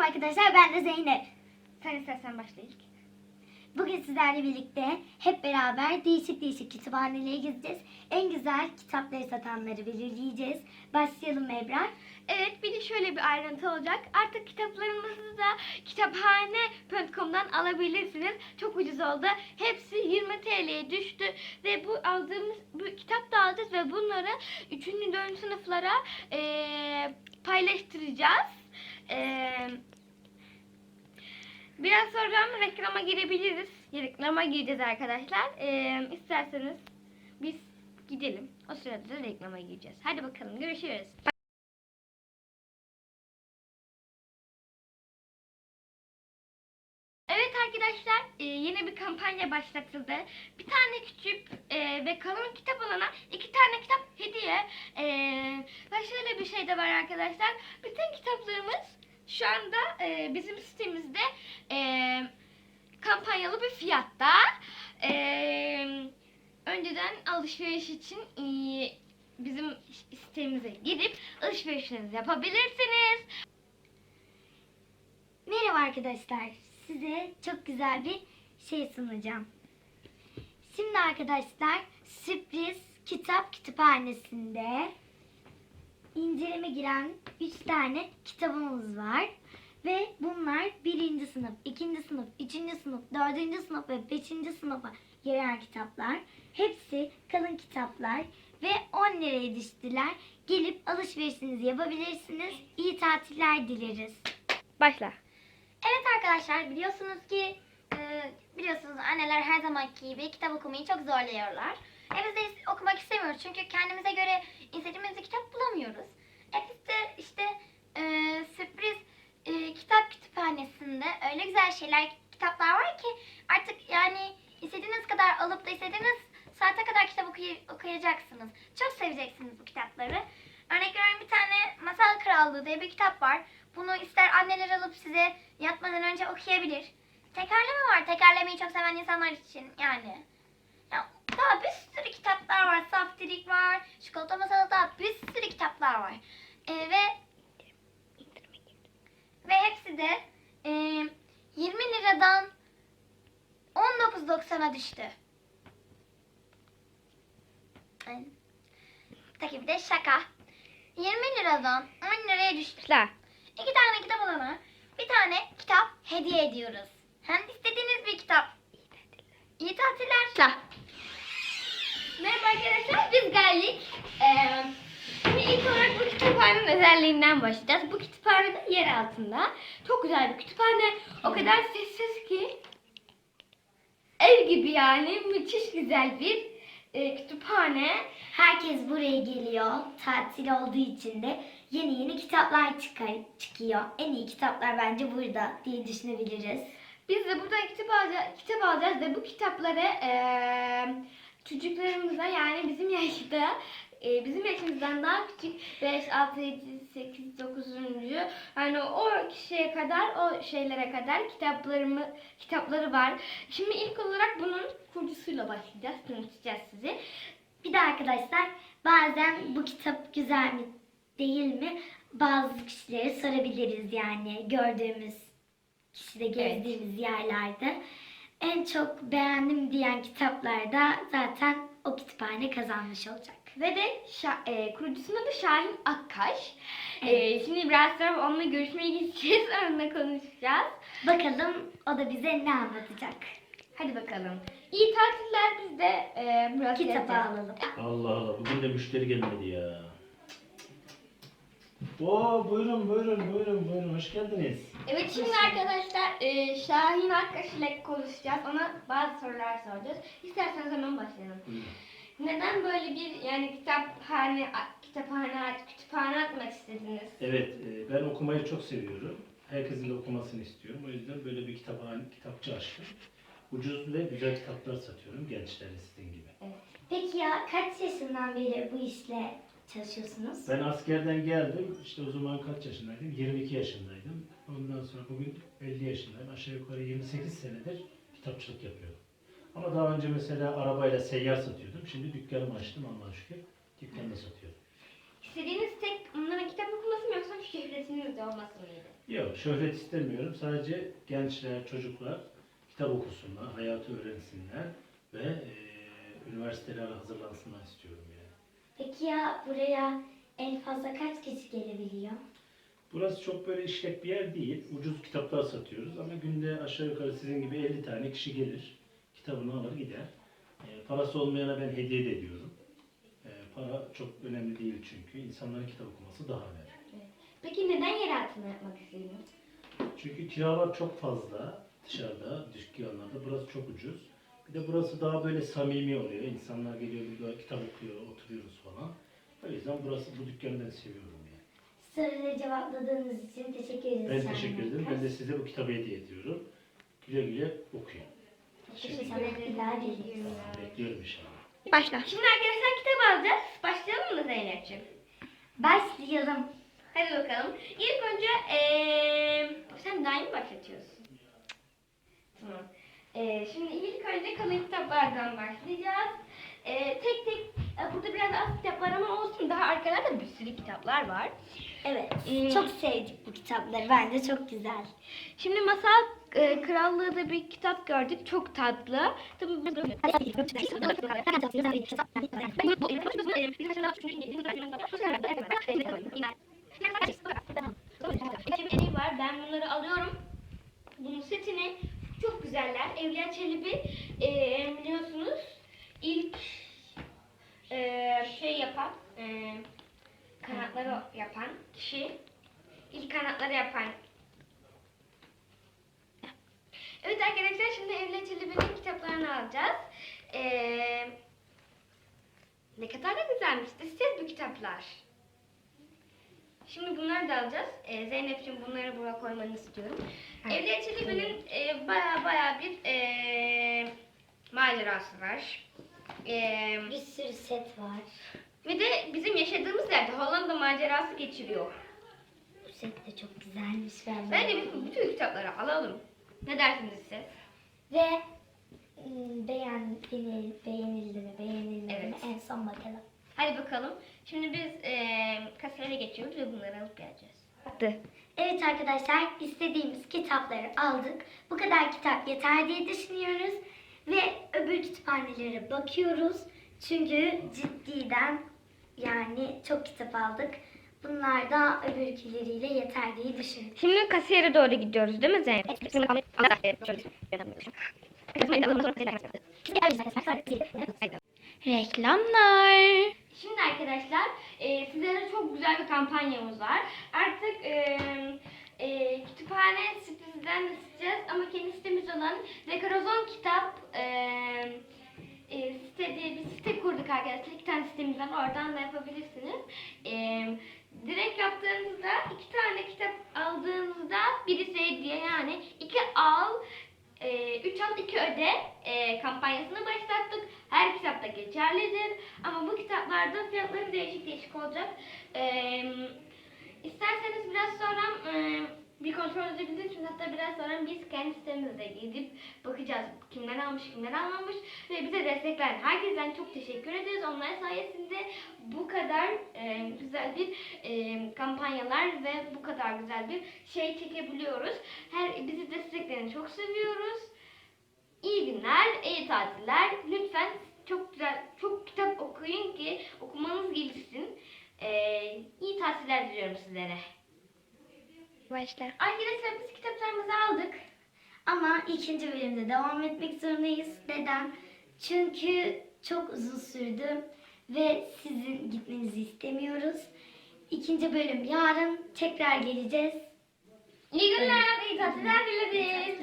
Merhaba arkadaşlar ben de Zeynep. Sen istersen başla ilk. Bugün sizlerle birlikte hep beraber değişik değişik kütüphanelere gideceğiz. En güzel kitapları satanları belirleyeceğiz. Başlayalım Ebrar. Evet bir de şöyle bir ayrıntı olacak. Artık kitaplarımızı da kitaphane.com'dan alabilirsiniz. Çok ucuz oldu. Hepsi 20 TL'ye düştü. Ve bu aldığımız bu kitap da alacağız ve bunları 3. 4. sınıflara eee, paylaştıracağız. Eee Biraz sonra reklama girebiliriz. Reklama gireceğiz arkadaşlar. Ee, isterseniz biz gidelim. O sırada da reklama gireceğiz. Hadi bakalım görüşürüz. Evet arkadaşlar yeni bir kampanya başlatıldı. Bir tane küçük ve kalın kitap alana iki tane kitap hediye. Ve şöyle bir şey de var arkadaşlar. Bütün kitaplarımız şu anda e, bizim sitemizde e, kampanyalı bir fiyatta. E, önceden alışveriş için e, bizim sitemize girip alışverişinizi yapabilirsiniz. Merhaba arkadaşlar. Size çok güzel bir şey sunacağım. Şimdi arkadaşlar sürpriz kitap kütüphanesinde inceleme giren 3 tane kitabımız var. Ve bunlar birinci sınıf, ikinci sınıf, üçüncü sınıf, dördüncü sınıf ve beşinci sınıfa giren kitaplar. Hepsi kalın kitaplar ve 10 liraya düştüler. Gelip alışverişinizi yapabilirsiniz. İyi tatiller dileriz. Başla. Evet arkadaşlar biliyorsunuz ki e, biliyorsunuz anneler her zamanki gibi kitap okumayı çok zorluyorlar. E okumak istemiyoruz çünkü kendimize göre istediğimiz kitap bulamıyoruz. E biz de işte e, sürpriz e, kitap kütüphanesinde öyle güzel şeyler, kitaplar var ki artık yani istediğiniz kadar alıp da istediğiniz saate kadar kitap okuy- okuyacaksınız. Çok seveceksiniz bu kitapları. Örnek veriyorum bir tane Masal Krallığı diye bir kitap var. Bunu ister anneler alıp size yatmadan önce okuyabilir. Tekerleme var. Tekerlemeyi çok seven insanlar için yani. Daha bir sürü kitaplar var. Saftirik var. Çikolata masalı daha bir sürü kitaplar var. Ee, ve ve hepsi de e, 20 liradan 19.90'a düştü. Tabii bir de şaka. 20 liradan 10 liraya düştü. Başla. İki tane kitap alana bir tane kitap hediye ediyoruz. Hem istediğiniz bir kitap. İyi tatiller. Merhaba arkadaşlar biz geldik. Ee, şimdi ilk olarak bu kütüphanenin özelliğinden başlayacağız. Bu kütüphane de yer altında. Çok güzel bir kütüphane. O kadar sessiz ki ev gibi yani müthiş güzel bir e, kütüphane. Herkes buraya geliyor. Tatil olduğu için de yeni yeni kitaplar çıkar, çıkıyor. En iyi kitaplar bence burada diye düşünebiliriz. Biz de buradan kitap alacağız, kitap alacağız ve bu kitapları eee çocuklarımıza yani bizim yaşta eee, bizim yaşımızdan daha küçük 5, 6, 7, 8, 9. yani o kişiye kadar o şeylere kadar kitaplarımı kitapları var. Şimdi ilk olarak bunun kurucusuyla başlayacağız. Tanıtacağız sizi. Bir de arkadaşlar bazen bu kitap güzel mi değil mi bazı kişilere sorabiliriz yani gördüğümüz kişide gezdiğimiz yerlerde. En çok beğendim diyen kitaplarda zaten o kütüphane kazanmış olacak. Ve de Şa- eee, kurucusunun adı Şahin Akkaş. Evet. Eee, şimdi biraz sonra onunla görüşmeye gideceğiz. Onunla konuşacağız. Bakalım o da bize ne anlatacak. Hadi bakalım. İyi tatiller biz de e, biraz Kitabı gezeceğiz. alalım. Allah Allah bugün de müşteri gelmedi ya. Oo buyurun buyurun buyurun buyurun hoş geldiniz. Evet şimdi arkadaşlar e, Şahin Akkaş ile konuşacağız. Ona bazı sorular soracağız. İsterseniz hemen başlayalım. Buyurun. Neden böyle bir yani kitaphane, kitaphane, kütüphane açmak istediniz? Evet e, ben okumayı çok seviyorum. Herkesin de okumasını istiyorum. O yüzden böyle bir kitaphane, kitapçı açtım. Ucuz ve güzel kitaplar satıyorum gençlere sizin gibi. Peki ya kaç yaşından beri bu işle çalışıyorsunuz? Ben askerden geldim. İşte o zaman kaç yaşındaydım? 22 yaşındaydım. Ondan sonra bugün 50 yaşındayım. Aşağı yukarı 28 senedir kitapçılık yapıyorum. Ama daha önce mesela arabayla seyyar satıyordum. Şimdi dükkanımı açtım Allah'a şükür. Dükkanda satıyorum. İstediğiniz tek onların kitap okuması mı yoksa şöhretiniz de olması mıydı? Yok şöhret istemiyorum. Sadece gençler, çocuklar kitap okusunlar, hayatı öğrensinler ve e, üniversitelere hazırlansınlar istiyorum yani. Peki ya buraya en fazla kaç kişi gelebiliyor? Burası çok böyle işlek bir yer değil. Ucuz kitaplar satıyoruz ama günde aşağı yukarı sizin gibi 50 tane kişi gelir. Kitabını alır gider. E, parası olmayana ben hediye de ediyorum. E, para çok önemli değil çünkü. İnsanların kitap okuması daha önemli. Peki neden yer altında yapmak istediniz? Çünkü kiralar çok fazla dışarıda, dükkanlarda. Burası çok ucuz. Bir de burası daha böyle samimi oluyor. İnsanlar geliyor burada kitap okuyor, oturuyoruz falan. O yüzden burası bu dükkanı ben seviyorum. Soruları cevapladığınız için teşekkür ederiz. Ben teşekkür ederim. Ben de size bu kitabı hediye ediyorum. Güle güle okuyun. Teşekkürler. Bekliyorum inşallah. Başla. Şimdi arkadaşlar kitap alacağız. Başlayalım mı Zeynep'ciğim? Başlayalım. Hadi bakalım. İlk önce eee sen daha yeni başlatıyorsun. Tamam. Eee şimdi ilk önce kalın kitaplardan başlayacağız. Eee tek tek e, burada biraz az kitaplar ama olsun daha arkalarda bir sürü kitaplar var. Evet. Ee, Çok sevdik bu kitapları. Bence çok güzel. Şimdi Masal e, Krallığı da bir kitap gördük. Çok tatlı. Tabii Şimdi var. Ben bunları alıyorum. Bunun setini çok güzeller. Evliya Çelebi e, biliyorsunuz ilk e, şey yapan e, kanatları yapan kişi ilk kanatları yapan Evet arkadaşlar şimdi Evliya Çelebi'nin kitaplarını alacağız. Ee, ne kadar da güzelmiş. Dizeceğiz bu kitaplar. Şimdi bunları da alacağız. Ee, Zeynep'ciğim bunları buraya koymanı istiyorum. Evliya Çelebi'nin e, baya baya bir e, macerası var. E, Bir sürü set var. Ve de bizim yaşadığımız yerde Hollanda macerası geçiriyor. Bu set de çok güzelmiş. Ben Bence biz bütün kitapları alalım. Ne dersiniz siz? Ve ım, beğen, beğenil, beğenildi mi, beğenilmedi mi Evet. en son bakalım. Hadi bakalım. Şimdi biz eee kasaya geçiyoruz ve bunları alıp geleceğiz. Evet arkadaşlar istediğimiz kitapları aldık. Bu kadar kitap yeter diye düşünüyoruz. Ve öbür kütüphanelere bakıyoruz. Çünkü ciddiden yani çok kitap aldık. Bunlar da öbürküleriyle yeter diye düşünüyorum. Şimdi kasiyere doğru gidiyoruz değil mi Zeynep? Reklamlar. Şimdi arkadaşlar e, sizlere çok güzel bir kampanyamız var. Artık e, e, kütüphane sitemizden de isteyeceğiz ama kendi sitemiz olan Dekorozon Kitap e, e, site diye bir site kurduk arkadaşlar. İki tane sitemiz. Oradan da yapabilirsiniz. E, direkt yaptığınızda iki tane kitap aldığınızda birisi hediye yani iki al e, üç al iki öde e, kampanyasını başlattık. Her kitapta geçerlidir. Ama bu kitaplarda fiyatları değişik değişik olacak. E, isterseniz biraz sonra e, kontrol edebilirsiniz. Hatta biraz sonra biz kendi sitemize gidip bakacağız. Kimler almış, kimler almamış. Ve bize destekler. Herkesten çok teşekkür ederiz. Onlar sayesinde bu kadar e, güzel bir e, kampanyalar ve bu kadar güzel bir şey çekebiliyoruz. Her bizi desteklerini çok seviyoruz. İyi günler, iyi tatiller. Lütfen çok güzel, çok kitap okuyun ki okumanız gelişsin. Ee, iyi tatiller diliyorum sizlere. Başla. Arkadaşlar biz kitaplarımızı aldık. Ama ikinci bölümde devam etmek zorundayız. Neden? Çünkü çok uzun sürdü ve sizin gitmenizi istemiyoruz. İkinci bölüm yarın tekrar geleceğiz. İyi günler, iyi tatiller dileriz.